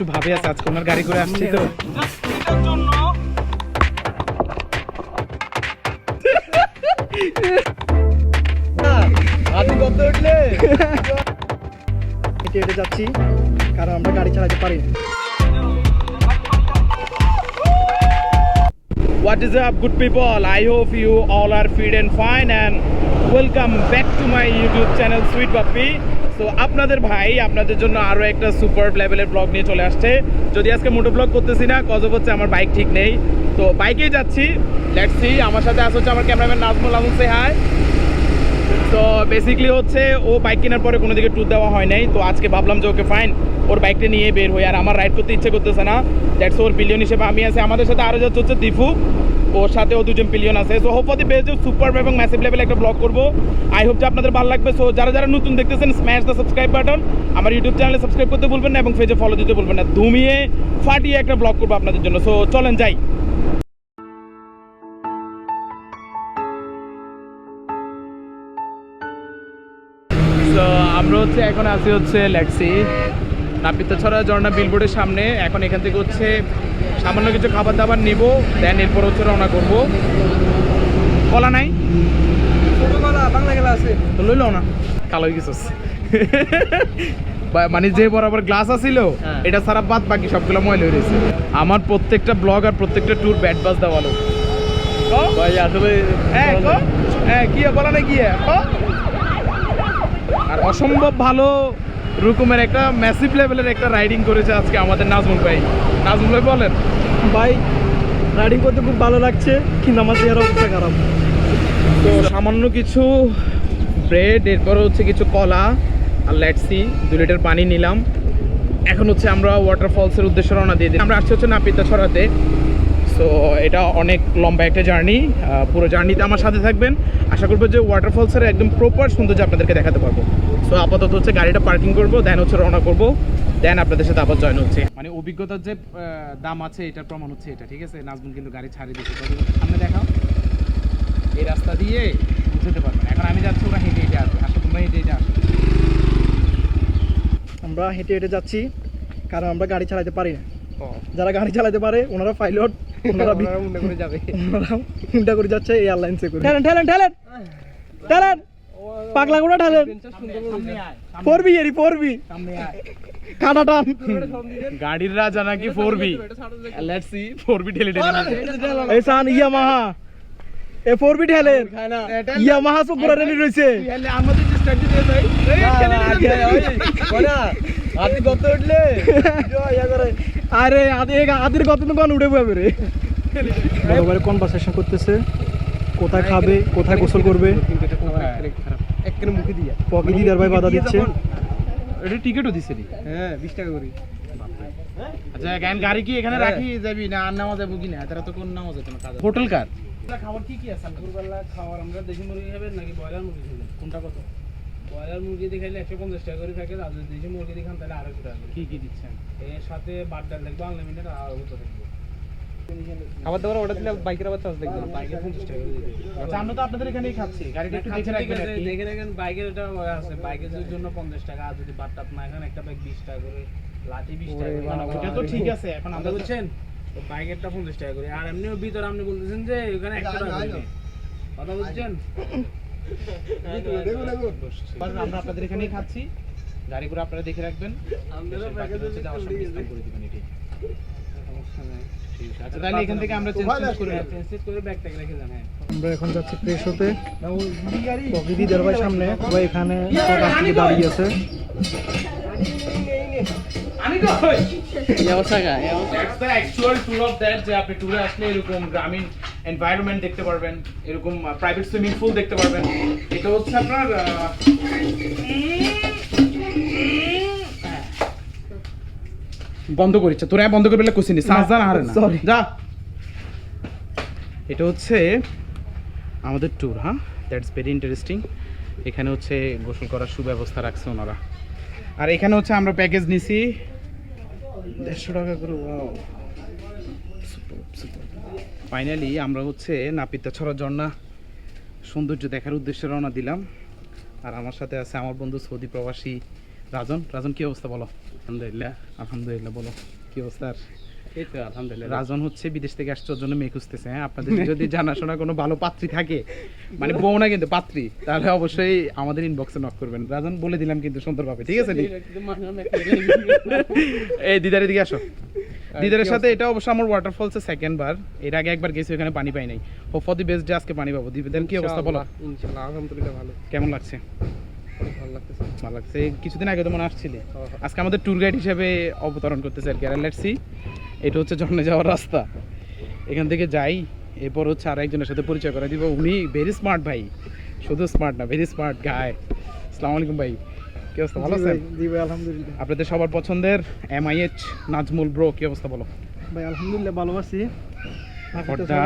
একটু ভাবে আছে আজকে ওনার গাড়ি করে আসছি তো হেঁটে হেঁটে যাচ্ছি কারণ আমরা গাড়ি চালাতে পারি না What is up, good people? I hope you all are fit and fine and welcome back to my YouTube channel Sweet Puppy. তো আপনাদের ভাই আপনাদের জন্য আরও একটা সুপার লেভেলের ব্লগ নিয়ে চলে আসছে। যদি আজকে মোটো ব্লগ করতেছি না কজ হচ্ছে আমার বাইক ঠিক নেই। তো বাইকেই যাচ্ছি। লেটস সি আমার সাথে আসা হচ্ছে আমার ক্যামেরাম্যান নাজমুল সে হাই তো বেসিকলি হচ্ছে ও বাইক কেনার পরে কোনো দিকে ট্যুর দেওয়া হয় নাই। তো, আজকে ভাবলাম যে ওকে ফাইন ওর বাইকটা নিয়ে বের হই। আর আমার রাইড করতে ইচ্ছে করতেছে না। দ্যাটস ওর বিলিয়ন হিসেবে আমি আছি। আমাদের সাথে আরও যাচ্ছে হচ্ছে দিফু ওর সাথে ও দুজন পিলিয়ন আছে। সো হোপতি বেশ সুপার এবং ম্যাসিভ লেভেল একটা ব্লগ করব। আই হোপ যে আপনাদের ভালো লাগবে। সো যারা যারা নতুন দেখতেছেন স্ম্যাশ দ্য সাবস্ক্রাইব বাটন আমার ইউটিউব চ্যানেলে সাবস্ক্রাইব করতে বলবেন না এবং পেজে ফলো দিতে বলবেন না। ধুমিয়ে ফাটিয়ে একটা ব্লগ করব আপনাদের জন্য। সো চলেন, যাই। আমরা হচ্ছে এখন আছি হচ্ছে লেটসি নাপিতাছড়া ঝর্ণা বিলবোর্ডের সামনে। এখন এখান থেকে হচ্ছে সামান্য কিছু খাবার দাবার নিব দেন এরপর হচ্ছে রওনা করব। কলা নাই? ছোটবেলা বাংলা গেলা আছে। তো লইল না? কালো মানে যে বরাবর গ্লাস আছিল হ্যাঁ। এটা সারা বাদ বাকি সবগুলো ময়লা হয়ে রয়েছে। আমার প্রত্যেকটা ব্লগ আর প্রত্যেকটা ট্যুর ব্যাট বাস দেওয়ালো ভাই আসলে হ্যাঁ হ্যাঁ কি? বলা না কি আর অসম্ভব ভালো রকমের একটা ম্যাসিভ লেভেলের একটা রাইডিং করেছে আজকে আমাদের নাজমুল ভাই। নাজমুল ভাই বলেন? ভাই রাইডিং করতে খুব ভালো লাগছে কিন্তু আমার চেহারা অবস্থা খারাপ। তো সামান্য কিছু ব্রেড এরপর হচ্ছে কিছু কলা আর ল্যাটসি দু লিটার পানি নিলাম। এখন হচ্ছে আমরা ওয়াটারফলসের উদ্দেশ্যে রওনা দিয়ে দিই আমরা আসছি হচ্ছে নাপিতা ছড়াতে। সো এটা অনেক লম্বা একটা জার্নি পুরো জার্নিতে আমার সাথে থাকবেন। আশা করব যে ওয়াটারফলসের একদম প্রপার সৌন্দর্য আপনাদেরকে দেখাতে পারব। সো আপাতত হচ্ছে গাড়িটা পার্কিং করব দেন হচ্ছে রওনা করব দেন আপনাদের সাথে আবার জয়েন হচ্ছে। মানে অভিজ্ঞতার যে দাম আছে এটার প্রমাণ হচ্ছে এটা ঠিক আছে? নাজমুল কিন্তু গাড়ি ছাড়িয়ে দিচ্ছে সামনে দেখাও। এই রাস্তা দিয়ে বুঝতে পারবেন। এখন আমি যাচ্ছি ওরা হেঁটে হেঁটে আসবে। আসো তোমরা হেঁটে হেঁটে আসো আমরা হেঁটে হেঁটে যাচ্ছি কারণ আমরা গাড়ি চালাতে পারি না। যারা গাড়ি চালাতে পারে ওনারা পাইলট ওনারা বি- করে যাবে। ওনারা উল্টা করে যাচ্ছে এয়ারলাইন্সে করে। ঠেলেন ঠেলেন ঠেলেন। ঠেলেন। পাগলা গোড়া ঠেলেন। সামনে আয় পড়বি এরি পড়বি সামনে আয় কাটা টান। গাড়ির রাজা নাকি four B let's see four B ঠেলে ঠেলে এই সান এ পড়বি ঠেলেন ইয়ামাহা সব পুরা রেডি রয়েছে। আমাদের স্ট্র্যাটেজি দিয়ে যাই আপনি কত উঠলে? আরে আদি আদির কত কোন উঠে যাবে রে। বড় বড় কনভারসেশন করতেছে? কোথায় খাবে? কোথায় গোসল করবে? একখানে মুখে দিয়া। পকি দিদার ভাই বাধা দিচ্ছে। এটা টিকিটও দিছে রে। হ্যাঁ বিশ টাকা করে। আচ্ছা গান গাড়ি কি এখানে রাখি যাবি না আর নামা যাব কি না? তারা তো কোন নামা যেত না হোটেল কার? খাবার কি কি আছে? দুপুরবেলা খাওয়ার আমরা দেশি মুরগি খাবেন নাকি ব্রয়লার মুরগি খাবেন? কোনটা কত? ব্রয়লার মুরগি দিয়ে খাইলে একশো পঞ্চাশ টাকা করে থাকে আর যদি দেশি মুরগি দিয়ে খান তাহলে আড়াইশো টাকা করে। কি কি দিচ্ছেন? এর সাথে বাদ ডাল দেখব আনলিমিটেড আর ওটা দেখব। খাবার দাবার অর্ডার দিলে বাইকের আবার চার্জ লাগবে বাইকে পঞ্চাশ টাকা করে আচ্ছা আমরা তো আপনাদের এখানেই খাচ্ছি। গাড়িটা একটু দেখে রাখবেন আর কি। দেখে রাখেন বাইকের এটা আছে বাইকের জন্য পঞ্চাশ টাকা আর যদি বাদ টাপ না খান একটা বাইক বিশ টাকা করে লাঠি বিশ টাকা ওটা তো ঠিক আছে এখন আমরা আমরা বুঝছেন? বাইকেরটা পঞ্চাশ টাকা করে। আর এমনিও ভিতরে আপনি বলতেছেন যে ওখানে একশো টাকা। কথা বুঝছেন? আমরা আপনাদের এখানেই খাচ্ছি। গাড়ি করে আপনারা দেখে রাখবেন। যাওয়ার সময় করে দিবেন। আচ্ছা তাহলে এখান থেকে আমরা চেঞ্জ করে হ্যাঁ, এখন যাচ্ছি ফ্রেশ হতে। সামনে এখানে দাঁড়িয়ে আছে। কই? এই অবস্থা that's actual tour of that যে আপনি ট্যুরে আসলে এরকম গ্রামীণ এনভায়রনমেন্ট দেখতে পারবেন এরকম প্রাইভেট সুইমিং পুল দেখতে পারবেন। এটা হচ্ছে আপনার আহ, বন্ধ করেছে। তোরা বন্ধ করে পেলে কুসিনি শ্বাস যা না। Sorry. যা। এটা হচ্ছে আমাদের ট্যুর হ্যাঁ? দ্যাটস ভেরি ইন্টারেস্টিং এখানে হচ্ছে গোসল করার সুব্যবস্থা রাখছে ওনারা। আর এখানে হচ্ছে আমরা প্যাকেজ নিছি। দেড়শো টাকা করে ফাইনালি আমরা হচ্ছে নাপিতা ছড়া ঝর্ণা সৌন্দর্য দেখার উদ্দেশ্যে রওনা দিলাম। আর আমার সাথে আছে আমার বন্ধু সৌদি প্রবাসী রাজন। রাজন কি অবস্থা বলো? আলহামদুলিল্লাহ। আলহামদুলিল্লাহ বলো। কি অবস্থা? আলহামদুলিল্লাহ। রাজন হচ্ছে বিদেশ থেকে আসছে ওর জন্য মেয়ে খুঁজতেছে হ্যাঁ? আপনাদের যদি জানাশোনা কোনো ভালো পাত্রী থাকে মানে বউ না কিন্তু পাত্রী তাহলে অবশ্যই আমাদের ইনবক্সে নক করবেন। রাজন বলে দিলাম কিন্তু সুন্দরভাবে ঠিক আছে এই দিদারের দিকে আসো। দিদারের সাথে এটা অবশ্য আমার ওয়াটারফলসে সেকেন্ড বার। এর আগে একবার গেছি ওখানে পানি পাই নাই। Hope for the best day আজকে পানি পাবো। দিদার কি অবস্থা বলো? ইনশাআল্লাহ আলহামদুলিল্লাহ ভালো। কেমন লাগছে? ভালো লাগছে। কিছুদিন আগে তো মনে আসছিলে। আজকে আমাদের ট্যুর গাইড হিসেবে অবতরণ করতেছে আর কি। লেটস সি এটা হচ্ছে ঝর্ণে যাওয়ার রাস্তা। এখান থেকে যাই এরপর হচ্ছে আর একজনের সাথে পরিচয় করে দিব। উনি ভেরি স্মার্ট ভাই। শুধু স্মার্ট না ভেরি স্মার্ট গায় আসসালামু আলাইকুম ভাই। কি অবস্থা? ভালো আছেন? জি ভাই আলহামদুলিল্লাহ। আপনাদের সবার পছন্দের এমআইএইচ নাজমুল ব্রো কি অবস্থা বলো? ভাই আলহামদুলিল্লাহ ভালো আছি। For the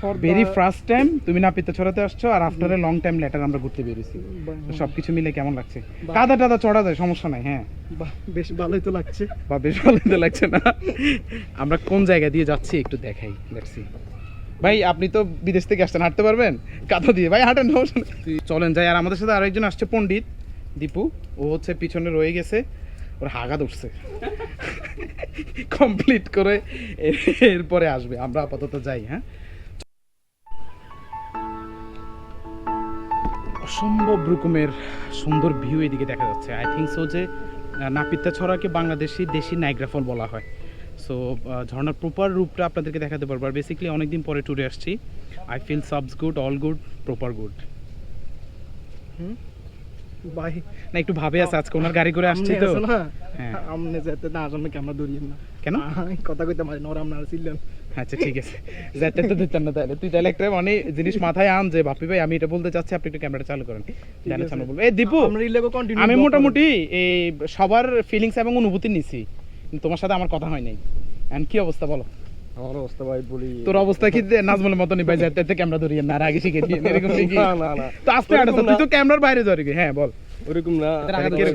for very first time তুমি নাপিতে ছড়াতে আসছো আর after a long time later আমরা ঘুরতে বেরিয়েছি। সবকিছু মিলে কেমন লাগছে? কাদা টাদা চড়া যায় সমস্যা নাই হ্যাঁ। বেশ ভালোই তো লাগছে। বা বেশ ভালোই তো লাগছে না। আমরা কোন জায়গা দিয়ে যাচ্ছি একটু দেখাই লেটসি ভাই আপনি তো বিদেশ থেকে আসছেন হাঁটতে পারবেন? কাঁথা দিয়ে। ভাই হাঁটেন সমস্যা চলেন যাই আর আমাদের সাথে আরেকজন আসছে পণ্ডিত। দীপু, ও হচ্ছে পিছনে রয়ে গেছে। ওর হাগা ধরছে কমপ্লিট করে এরপরে আসবে। আমরা আপাতত যাই হ্যাঁ? অসম্ভব রকমের সুন্দর ভিউ এদিকে দেখা যাচ্ছে। আই থিঙ্ক সো যে নাপিতা ছড়াকে বাংলাদেশি দেশি নাইগ্রা ফল বলা হয়। সো ঝর্ণার প্রপার রূপটা আপনাদেরকে দেখাতে পারব। আর বেসিক্যালি অনেকদিন পরে ট্যুরে আসছি। I feel subs good all good proper good ভাই না একটু ভাবে আছে আজকে ওনার গাড়ি করে আসছি তো। হ্যাঁ। আমনে যেতে না আসলে ক্যামেরা ধরিয়েন না। কেন? কথা কইতে পারি না ওরা ছিলেন আচ্ছা ঠিক আছে। যাতে তো দিতেন না তাহলে তুই তাহলে একটা মানে জিনিস মাথায় আন যে বাপি ভাই আমি এটা বলতে চাচ্ছি আপনি একটু ক্যামেরাটা চালু করেন। সামনে বলব। এই দীপু আমি মোটামুটি এই সবার ফিলিংস এবং অনুভূতি নিছি। কিন্তু তোমার সাথে আমার কথা হয় নাই। এন্ড কি অবস্থা বলো? আমার অবস্থা ভাই বলি। তোর অবস্থা কি নাজমুলের মতনই ভাই যাতে ক্যামেরা ধরিয়ে না আগে শিখে দিয়ে এরকম কি না না না। তো আস্তে তুই তো ক্যামেরার বাইরে হ্যাঁ বল। ওরকম না?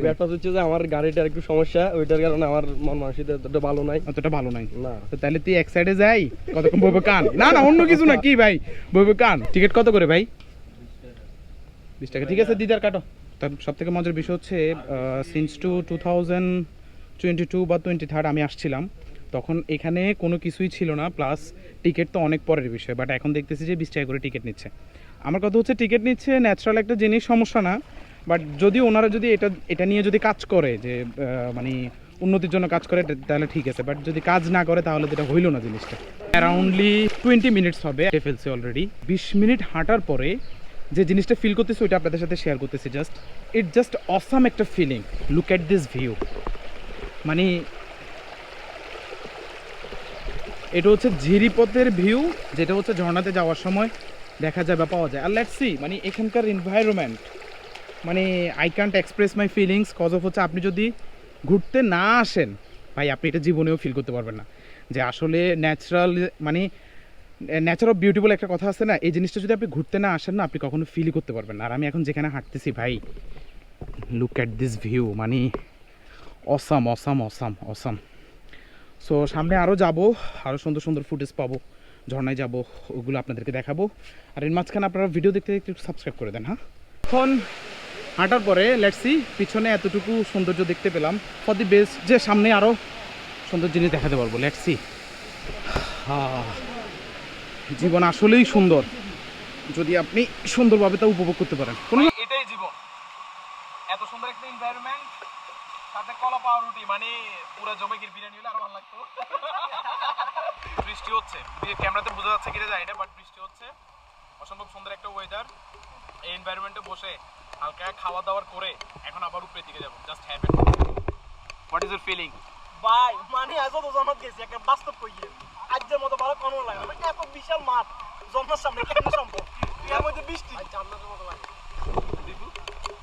ব্যাপার হচ্ছে যে আমার গাড়িটার একটু সমস্যা ওইটার কারণে আমার মন মানসিকতা এতটা ভালো নাই। অতটা ভালো নাই। না। তো তাহলে তুই এক সাইডে যাই কতক্ষণ বইবে কান? না না অন্য কিছু না কি ভাই? বইবে কান। টিকিট কত করে ভাই? বিশ টাকা। ঠিক আছে দিদার কাটো। তার সব থেকে মজার বিষয় হচ্ছে since two two thousand twenty two বা টোয়েন্টি থার্ড আমি আসছিলাম। তখন এখানে কোনো কিছুই ছিল না প্লাস টিকিট তো অনেক পরের বিষয় বাট এখন দেখতেছি যে বিশ টাকা করে টিকিট নিচ্ছে। আমার কথা হচ্ছে টিকিট নিচ্ছে ন্যাচারাল একটা জিনিস, সমস্যা না বাট যদি ওনারা যদি এটা এটা নিয়ে যদি কাজ করে যে মানে উন্নতির জন্য কাজ করে তাহলে ঠিক আছে বাট যদি কাজ না করে, তাহলে এটা হইল না জিনিসটা। অ্যারাউন্ডলি টোয়েন্টি মিনিটস হবে ফেলছে অলরেডি বিশ মিনিট হাঁটার পরে যে জিনিসটা ফিল করতেছি, ওইটা আপনাদের সাথে শেয়ার করতেছি জাস্ট ইট জাস্ট অসাম একটা feeling look at this view মানে এটা হচ্ছে ঝিরিপথের ভিউ যেটা হচ্ছে ঝর্ণাতে যাওয়ার সময় দেখা যায় বা পাওয়া যায়। আর লেটস সি মানে এখানকার এনভায়রনমেন্ট মানে I can't express my feelings cause of হচ্ছে আপনি যদি ঘুরতে না আসেন, ভাই আপনি এটা জীবনেও ফিল করতে পারবেন না। যে আসলে ন্যাচারাল মানে ন্যাচারাল বিউটিফুল একটা কথা আছে না, এই জিনিসটা যদি আপনি ঘুরতে না আসেন না, আপনি কখনো ফিলই করতে পারবেন না। আর আমি এখন যেখানে হাঁটতেছি, ভাই লুক অ্যাট দিস ভিউ মানে awesome awesome awesome awesome so সামনে আরও যাব আরও সুন্দর সুন্দর ফুটেজ পাবো, ঝর্ণায় যাব, ওগুলো আপনাদেরকে দেখাবো। আর এর মাঝখানে আপনারা ভিডিও দেখতে দেখতে একটু সাবস্ক্রাইব করে দেন হ্যাঁ? এখন হাঁটার পরে লেটসি পিছনে এতটুকু সৌন্দর্য দেখতে পেলাম। ফর দি বেস্ট যে সামনে আরও সুন্দর জিনিস দেখাতে পারব লেটসি জীবন আসলেই সুন্দর। যদি আপনি সুন্দরভাবে তা উপভোগ করতে পারেন। এটাই জীবন। এত সুন্দর একটা এনভায়রনমেন্ট সাথে কলা পাউরুটি মানে পুরো জমিকির বিরিয়ানি হলে আরও ভালো লাগতো। বৃষ্টি হচ্ছে। ক্যামেরাতে বোঝা যাচ্ছে কিনা জানি না বাট বৃষ্টি হচ্ছে। অসম্ভব সুন্দর একটা ওয়েদার এই এনভায়রনমেন্টে বসে হালকা খাওয়া দাওয়ার করে এখন আবার উপরের দিকে যাব। Just happen what is your feeling ভাই মানে আজ তো জন্মত গেছি একটা বাস্তব কইয়ে আজকের মতো ভালো কোনো লাগে না এত বিশাল মাঠ জন্মের সামনে কেন সম্ভব? এর মধ্যে বৃষ্টি। জান্নাতের মতো লাগে।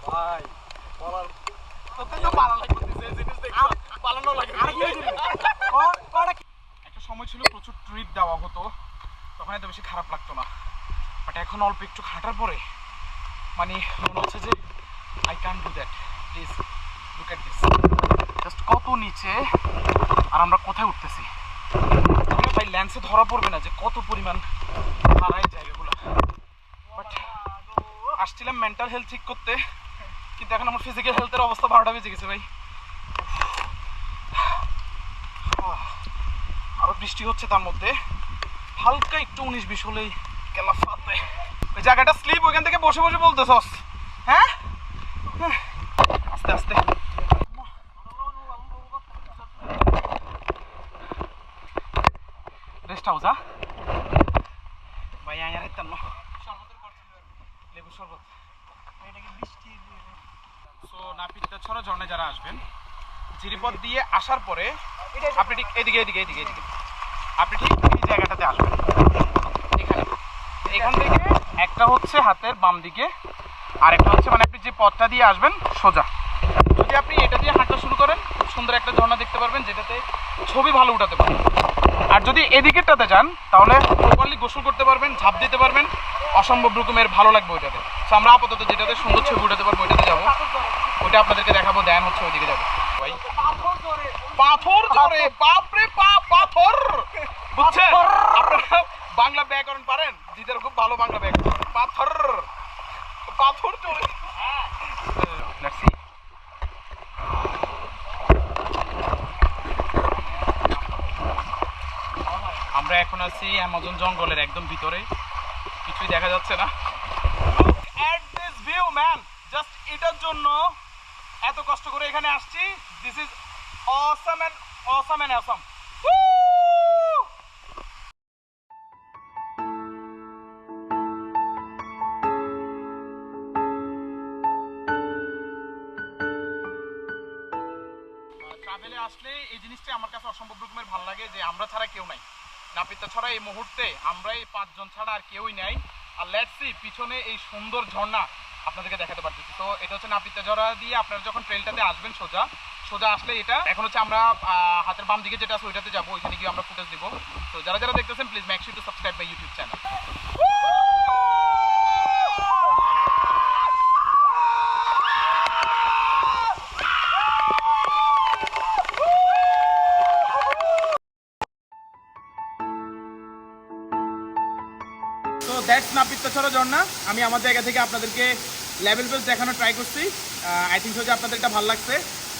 ভাই বলার একটা সময় ছিল প্রচুর ট্রিপ দেওয়া হতো, তখন এত বেশি খারাপ লাগতো না। বাট এখন অল্প একটু হাঁটার পরে মানে মনে হচ্ছে যে I can do that please look at this just কত নিচে আর আমরা কোথায় উঠতেছি? ভাই ল্যান্সে ধরা পড়বে না যে কত পরিমাণ হারাই জায়গাগুলো। বাট আসছিলাম মেন্টাল হেলথ ঠিক করতে। এখন আমার ফিজিক্যাল হেলথের অবস্থা বারোটা বেজে গেছে ভাই। আরও বৃষ্টি হচ্ছে তার মধ্যে। হালকা একটু উনিশ বিশ হলেই গেলা ফাতে। ওই জায়গাটা স্লিপ ওইখান থেকে বসে বসে বলতেছস। হ্যাঁ? আস্তে আস্তে। রেস্ট হাউস হ্যাঁ ভাই, আয় আর না। লেবু শরবত। এটাকে বৃষ্টি সো নাপিতটা ছড়া ঝর্ণে যারা আসবেন, জিরিপথ দিয়ে আসার পরে আপনি ঠিক এদিকে এদিকে এদিকে এদিকে। আপনি ঠিক এই জায়গাটাতে আসবেন। এখানে। এখান থেকে একটা হচ্ছে হাতের বাম দিকে আর একটা হচ্ছে মানে আপনি যে পথটা দিয়ে আসবেন, সোজা। যদি আপনি এটা দিয়ে হাঁটা শুরু করেন, সুন্দর একটা ঝর্ণা দেখতে পারবেন, যেটাতে ছবি ভালো উঠাতে পারবেন। আর যদি এদিকেরটাতে যান, তাহলে প্রপারলি গোসল করতে পারবেন, ঝাঁপ দিতে পারবেন, অসম্ভব রকমের ভালো লাগবে ওইটাতে। তো আমরা আপাতত যেটাতে সুন্দর ছবি উঠাতে পারব, ওইটাতে যাব। ওইটা আপনাদেরকে দেখাবো দেন হচ্ছে ওইদিকে যাব। ভাই। পাথর ধরে। বাপরে বাপ পাথর! বুঝছেন? আপনারা বাংলা ব্যাকরণ পারেন? দিদার খুব ভালো বাংলা ব্যাকরণ পাথর! পাথর চলে Let's see. আমরা এখন আছি অ্যামাজন জঙ্গলের একদম ভিতরে। কিছুই দেখা যাচ্ছে না at this view man just এটার জন্য এত কষ্ট করে এখানে আসছি। This is awesome and awesome and awesome ট্রাভেলে আসলে এই জিনিসটা আমার কাছে অসম্ভব রকমের ভালো লাগে যে আমরা ছাড়া কেউ নাই। নাপিতা ছাড়া এই মুহূর্তে আমরা এই পাঁচজন ছাড়া আর কেউই নাই। আর লেটসি পিছনে এই সুন্দর ঝর্ণা আপনাদেরকে দেখাতে পারতেছি। তো এটা হচ্ছে নাপিতা ঝরা দিয়ে আপনারা যখন ট্রেলটাতে আসবেন সোজা সোজা আসলে এটা, এখন হচ্ছে আমরা হাতের বাম দিকে যেটা আছে ওইটাতে যাব, ওইখানে গিয়ে আমরা ফুটেজ দিব। তো যারা যারা দেখতেছেন please maxim to subscribe my YouTube channel তো না পিত্তাছড়া ঝর্ণা আমি আমার জায়গা থেকে আপনাদেরকে লেভেল বেস দেখানো ট্রাই করছি। আই থিঙ্ক যে আপনাদের এটা ভালো লাগছে।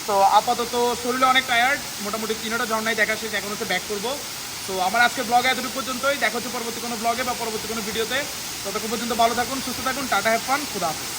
তো আপাতত শরীরে অনেক টায়ার্ড মোটামুটি তিনটা ঝর্ণায় দেখা শেষ, এখন হচ্ছে ব্যাক করব। তো আমার আজকে ব্লগে এতটুকু পর্যন্তই। দেখা হচ্ছে পরবর্তী কোনো ব্লগে বা পরবর্তী কোনো ভিডিওতে ততক্ষণ পর্যন্ত ভালো থাকুন, সুস্থ থাকুন, টাটা হ্যাভ ফান খুদা হাফেজ।